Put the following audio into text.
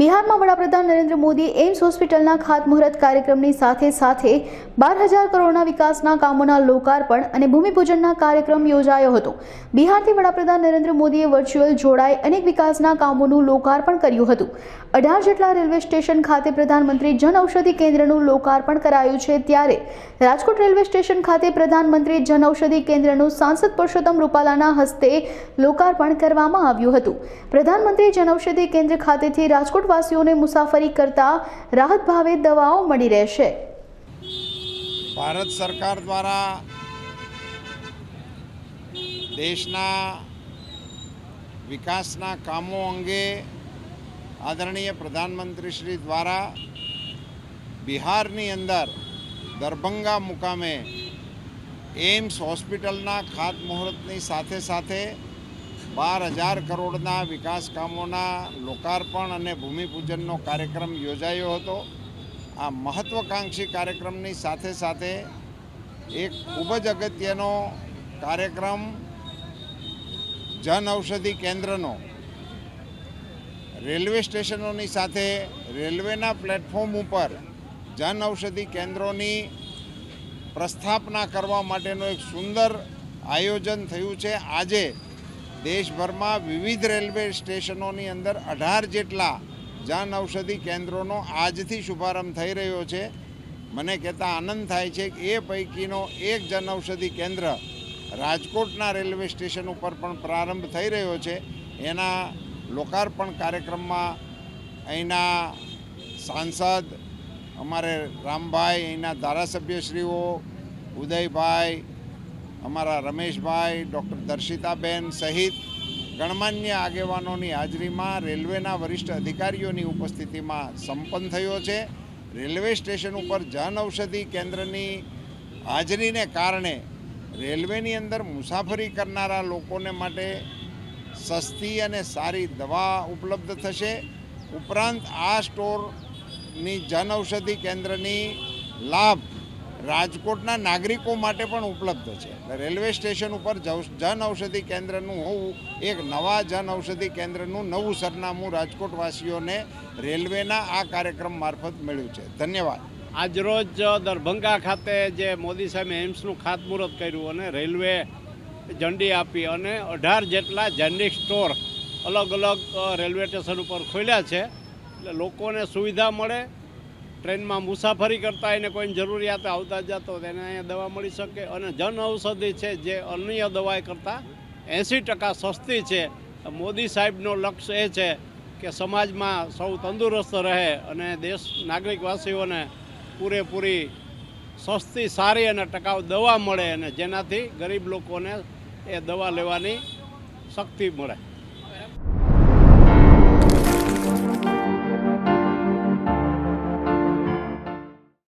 બિહારમાં વડાપ્રધાન નરેન્દ્ર મોદી એમ્સ હોસ્પિટલના ખાતમુહૂર્ત કાર્યક્રમની સાથે સાથે બાર હજાર કરોડના વિકાસના કામોના લોકાર્પણ અને ભૂમિપૂજનના કાર્યક્રમ યોજાયો હતો. બિહારથી વડાપ્રધાન નરેન્દ્ર મોદીએ વર્ચ્યુઅલ જોડાઈ અનેક વિકાસના કામોનું લોકાર્પણ કર્યું હતું. અઢાર જેટલા રેલવે સ્ટેશન ખાતે પ્રધાનમંત્રી જન ઔષધિ કેન્દ્રનું લોકાર્પણ કરાયું છે ત્યારે રાજકોટ રેલવે સ્ટેશન ખાતે પ્રધાનમંત્રી જન ઔષધિ કેન્દ્રનું સાંસદ પરસોત્તમ રૂપાલાના હસ્તે લોકાર્પણ કરવામાં આવ્યું હતું. પ્રધાનમંત્રી જન ઔષધિ કેન્દ્ર ખાતેથી રાજકોટવાસીઓને મુસાફરી કરતા રાહત ભાવે દવાઓ મળી રહેશે. ભારત સરકાર દ્વારા દેશના વિકાસના કામો અંગે આદરણીય પ્રધાનમંત્રી શ્રી દ્વારા બિહારની અંદર દરભંગા મુકામે એમ્સ હોસ્પિટલના ખાતમુહૂર્તની સાથે સાથે બાર હજાર કરોડના વિકાસ કામોના લોકાર્પણ અને ભૂમિપૂજનનો કાર્યક્રમ યોજાયો હતો. આ મહત્વકાંક્ષી કાર્યક્રમની સાથે સાથે એક ખૂબ જ અગત્યનો કાર્યક્રમ જન ઔષધિ કેન્દ્રનો રેલવે સ્ટેશનોની સાથે રેલવેના પ્લેટફોર્મ ઉપર જન ઔષધિ કેન્દ્રોની પ્રસ્થાપના કરવા માટેનું એક સુંદર આયોજન થયું છે. આજે દેશભરમાં વિવિધ રેલવે સ્ટેશનોની અંદર અઢાર જેટલા જન ઔષધિ કેન્દ્રોનો આજથી શુભારંભ થઈ રહ્યો છે. મને કહેતા આનંદ થાય છે કે એ પૈકીનો એક જન ઔષધિ કેન્દ્ર રાજકોટના રેલવે સ્ટેશન ઉપર પણ પ્રારંભ થઈ રહ્યો છે. એના લોકાર્પણ કાર્યક્રમમાં અહીંના સાંસદ અમારે રામભાઈ, અહીંના ધારાસભ્યશ્રીઓ ઉદયભાઈ અમારા રમેશભાઈ, ડૉક્ટર દર્શિતાબેન સહિત ગણમાન્ય આગેવાનોની હાજરીમાં રેલવેના વરિષ્ઠ અધિકારીઓની ઉપસ્થિતિમાં સંપન્ન થયો છે. રેલવે સ્ટેશન ઉપર જન ઔષધિ કેન્દ્રની હાજરીને કારણે રેલવેની અંદર મુસાફરી કરનારા લોકોને માટે સસ્તી અને સારી દવા ઉપલબ્ધ થશે. ઉપરાંત આ સ્ટોરની જન ઔષધિ કેન્દ્રની લાભ રાજકોટના નાગરિકો માટે પણ ઉપલબ્ધ છે. રેલવે સ્ટેશન ઉપર જન ઔષધિ કેન્દ્રનું હોવું એક નવા જન ઔષધિ કેન્દ્રનું નવું સરનામું રાજકોટવાસીઓને રેલવેના આ કાર્યક્રમ મારફત મળ્યું છે. ધન્યવાદ. આજરોજ દરભંગા ખાતે જે મોદી સાહેબે એમ્સનું ખાતમુહૂર્ત કર્યું અને રેલવે ઝંડી આપી અને અઢાર જેટલા જેનરિક સ્ટોર અલગ અલગ રેલવે સ્ટેશન ઉપર ખોલ્યા છે. એટલે લોકોને સુવિધા મળે ટ્રેનમાં મુસાફરી કરતા એને કોઈ જરૂરિયાત આવતા જતો, તેને અહીંયા દવા મળી શકે. અને જન ઔષધિ છે જે અન્ય દવા કરતાં એંસી ટકા સસ્તી છે. મોદી સાહેબનો લક્ષ્ય એ છે કે સમાજમાં સૌ તંદુરસ્ત રહે અને દેશ નાગરિકવાસીઓને પૂરેપૂરી સસ્તી, સારી અને ટકાઉ દવા મળે અને જેનાથી ગરીબ લોકોને એ દવા લેવાની શક્તિ મળે.